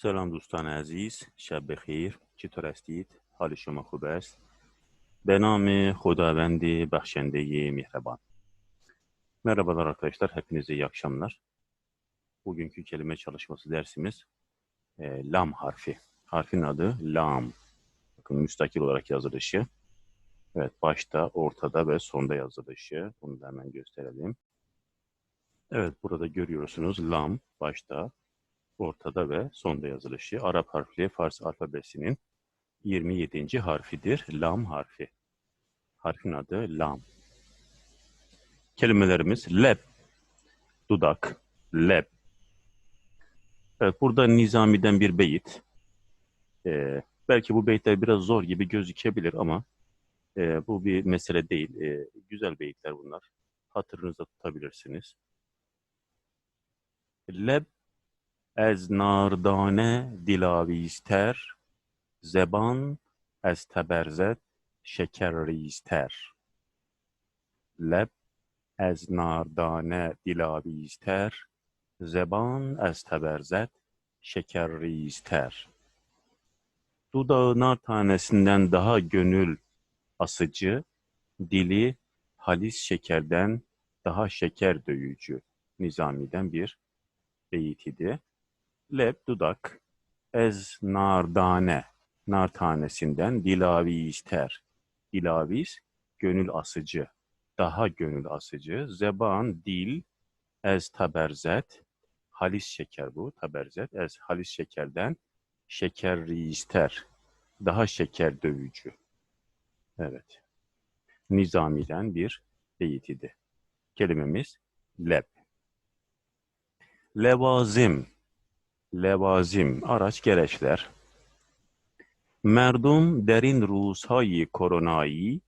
سلام دوستان عزیز شب بخیر چطور هستید حال شما خوب است به نام خداوند بخشنده mehriban Merhabalar arkadaşlar hepinize iyi akşamlar bugünkü kelime çalışması dersimiz e, lam harfi harfin adı lam bakın müstakil olarak yazılışı evet başta ortada ve sonda yazılışı bunu da hemen gösterelim evet burada görüyorsunuz lam başta ortada ve sonda yazılışı. Arap harfli Fars alfabesinin 27. harfidir. Lam harfi. Harfin adı lam. Kelimelerimiz leb, dudak, leb. Evet, burada Nizami'den bir beyit. Ee, belki bu beyitler biraz zor gibi gözükebilir ama e, bu bir mesele değil. E, güzel beyitler bunlar. Hatırınızda tutabilirsiniz. Leb از ناردانه دلاویزتر زبان از تبرزت شکرریزتر لب از ناردانه دلاویزتر زبان از تبرزت şekerrizter. Dudağı nar tanesinden daha gönül asıcı, dili halis şekerden daha şeker döyücü. Nizami'den bir beyit idi. Leb, dudak, ez nardane, nar tanesinden dilaviz ter. Dilaviz, gönül asıcı, daha gönül asıcı. Zeban, dil, ez taberzet, halis şeker bu, taberzet, ez halis şekerden şeker ter, daha şeker dövücü. Evet. Nizami'den bir beyit idi. Kelimemiz leb. Levazim, levazim, araç gereçler. مردم در این روزهای کرونایی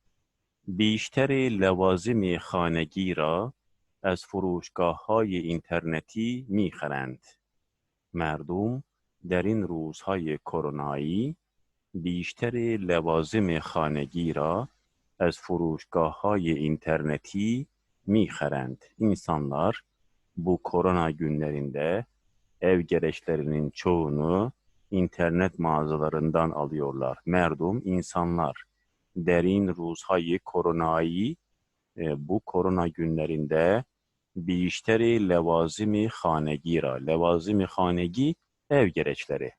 بیشتر لوازم خانگی را از فروشگاه های اینترنتی می‌خرند. مردم در این روزهای کرونایی بیشتر لوازم خانگی را از فروشگاه های اینترنتی می‌خرند. İnsanlar bu korona günlerinde ev gereçlerinin çoğunu internet mağazalarından alıyorlar. Merdum insanlar derin ruzhayı koronayı e, bu korona günlerinde bişteri levazimi hanegira. Levazimi hanegi ev gereçleri.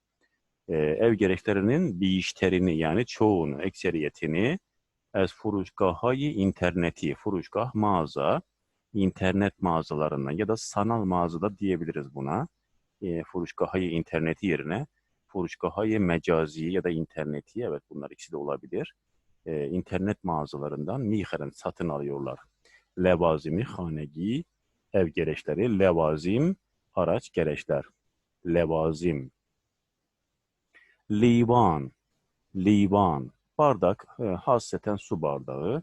E, ev gereçlerinin bişterini yani çoğunu, ekseriyetini ez furuşgahayı interneti, furuşgah mağaza, internet mağazalarından ya da sanal mağazada diyebiliriz buna e, Foruşkahay interneti yerine Foruşkahay mecazi ya da interneti evet bunlar ikisi de olabilir. E, internet mağazalarından miheren satın alıyorlar. Levazimi hanegi ev gereçleri, levazim araç gereçler. Levazim. Livan, livan, bardak, e, hasreten su bardağı.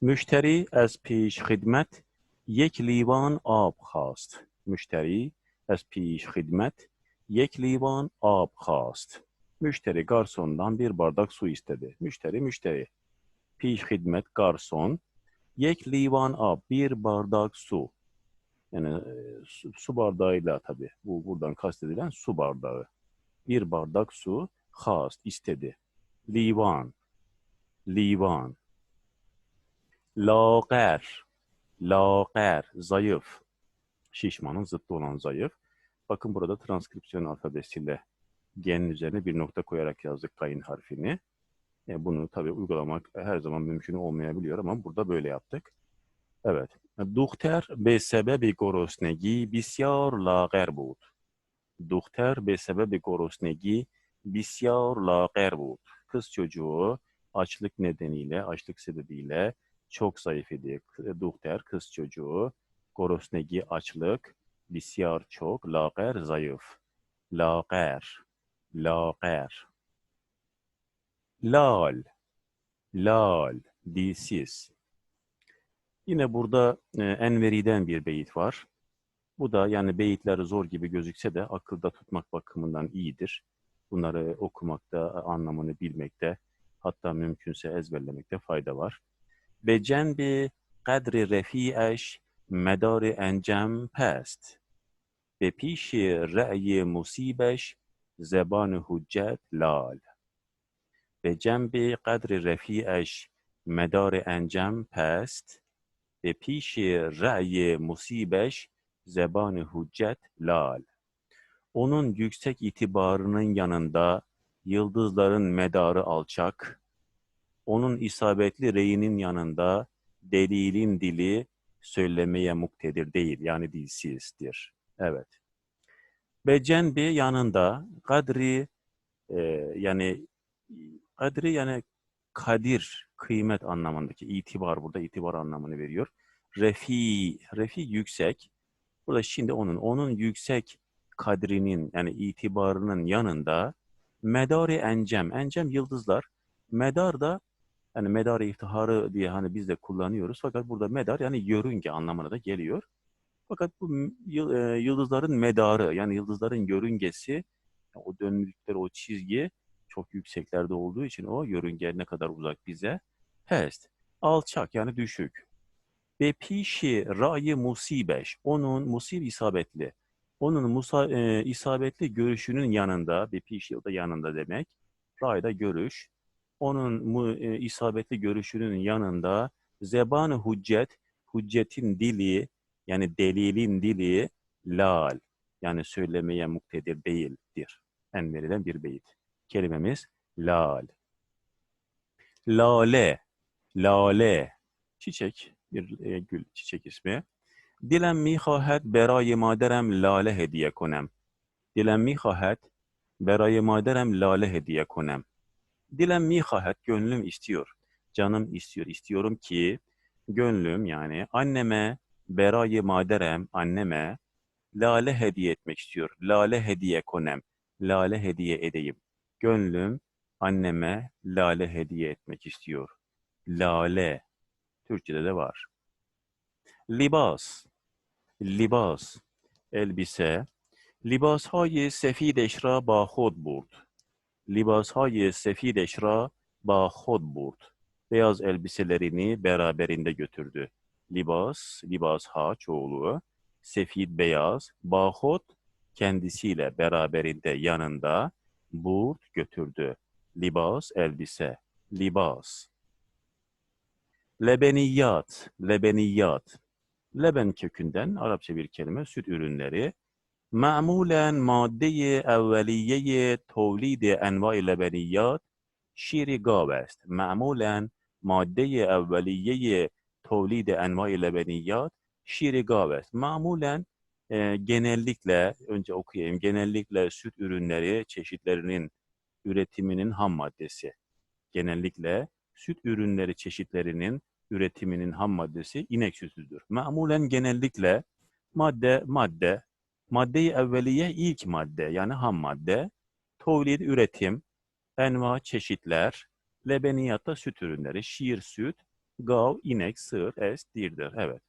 Müşteri ez piş hidmet, yek livan ab hast. Müşteri از پیش خدمت یک لیوان آب خواست. Müşteri garsondan bir bardak su istedi. Müşteri müşteri. Piş hizmet garson. Yek livan ab bir bardak su. Yani e, su, su bardağıyla tabi. Bu buradan kastedilen su bardağı. Bir bardak su hast istedi. Livan. Livan. Lager. Lager, zayıf. Şişmanın zıttı olan zayıf. Bakın burada transkripsiyon alfabesiyle G'nin üzerine bir nokta koyarak yazdık kayın harfini. E bunu tabii uygulamak her zaman mümkün olmayabiliyor ama burada böyle yaptık. Evet. Duhter be sebebi gorosnegi bisyar lager bud. Duhter be sebebi gorosnegi bisyar lager bud. Kız çocuğu açlık nedeniyle, açlık sebebiyle çok zayıf idi. Duhter, kız çocuğu. Gorosnegi açlık, bisyar çok, lağer zayıf. Lağer, lağer. Lal, lal, dilsiz. Yine burada e, Enveri'den bir beyit var. Bu da yani beyitler zor gibi gözükse de akılda tutmak bakımından iyidir. Bunları okumakta, anlamını bilmekte, hatta mümkünse ezberlemekte fayda var. Becenbi kadri refi'eş مدار انجم پست به پیش رأی مصیبش زبان حجت لال به جنب قدر رفیعش مدار انجم پست به پیش رأی musibش زبان hüccet lal. Onun yüksek itibarının yanında yıldızların medarı alçak, onun isabetli reyinin yanında delilin dili söylemeye muktedir değil, yani dilsizdir. Evet. Becenbi yanında kadri e, yani kadri yani kadir, kıymet anlamındaki itibar burada itibar anlamını veriyor. Refi, refi yüksek. Burada şimdi onun, onun yüksek kadrinin yani itibarının yanında medar-ı encem, encem yıldızlar, medar da yani medar-ı iftiharı diye hani biz de kullanıyoruz. Fakat burada medar yani yörünge anlamına da geliyor. Fakat bu e, yıldızların medarı yani yıldızların yörüngesi o döndükleri o çizgi çok yükseklerde olduğu için o yörünge ne kadar uzak bize? Hest. Alçak yani düşük. Ve pişi ra'yı musibeş. Onun musib isabetli. Onun musa, e, isabetli görüşünün yanında, bir pişi da yanında demek. Ray da görüş. Onun mu, e, isabetli görüşünün yanında zeban hüccet, hüccetin dili yani delilin dili lal yani söylemeye muktedir değildir. En verilen bir beyit. Kelimemiz lal. Lale, lale, çiçek, bir e, gül, çiçek ismi. Dilem mihahet berayı maderem lale hediye konem. Dilem mihahet berayı maderem lale hediye konem. Dilemmi hahet, gönlüm istiyor. Canım istiyor, istiyorum ki gönlüm yani anneme, berayı maderem, anneme lale hediye etmek istiyor. Lale hediye konem, lale hediye edeyim. Gönlüm anneme lale hediye etmek istiyor. Lale, Türkçe'de de var. Libas, libas, elbise. Libas hayı sefid eşra bahod burd Libasهای سفیدش را با خود برد. Beyaz elbiselerini beraberinde götürdü. Libas, libasha çoğulu, sefid beyaz, bahot kendisiyle beraberinde yanında, burt götürdü. Libas, elbise, libas. Lebeniyat, lebeniyat. Leben kökünden Arapça bir kelime, süt ürünleri. Ma'mulen madde-i evveliye tevlid enva-i lebeniyat şiri gav است. Ma'mulen madde-i evveliye tevlid enva-i lebeniyat şiri gav است. Ma'mulen e, genellikle, önce okuyayım, genellikle süt ürünleri çeşitlerinin üretiminin ham maddesi. Genellikle süt ürünleri çeşitlerinin üretiminin ham maddesi inek sütüdür. Ma'mulen genellikle madde, madde, maddeyi evveliye ilk madde yani ham madde, tevlid üretim, enva çeşitler, lebeniyatta süt ürünleri, şiir süt, gav, inek, sığır, es, dirdir. Evet.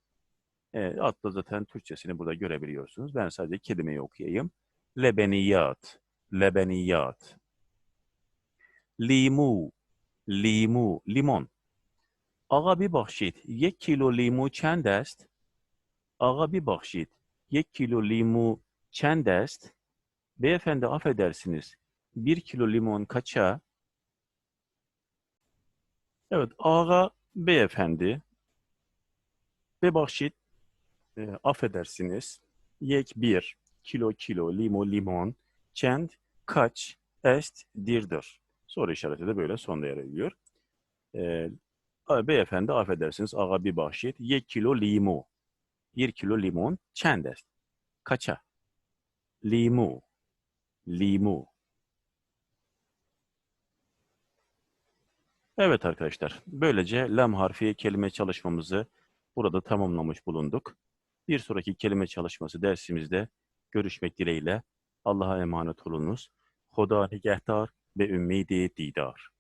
E, altta zaten Türkçesini burada görebiliyorsunuz. Ben sadece kelimeyi okuyayım. Lebeniyat, lebeniyat. Limu, limu, limon. Ağa bir bahşit. Ye kilo limu çendest? Ağa bir bahşit. یک کیلو لیمو چند است؟ Beyefendi affedersiniz. Bir kilo limon kaça? Evet, ağa beyefendi. Bebahşit, e, affedersiniz. Yek bir, kilo kilo, limo limon, çend, kaç, est, dirdir. Soru işareti de böyle sonda yer ediyor. E, beyefendi affedersiniz, ağa bir bahşit, yek kilo limo. 1 kilo limon çendes. Kaça? Limu. Limu. Evet arkadaşlar, böylece lam harfi kelime çalışmamızı burada tamamlamış bulunduk. Bir sonraki kelime çalışması dersimizde görüşmek dileğiyle Allah'a emanet olunuz. Hoda nigehtar ve ümmidi didar.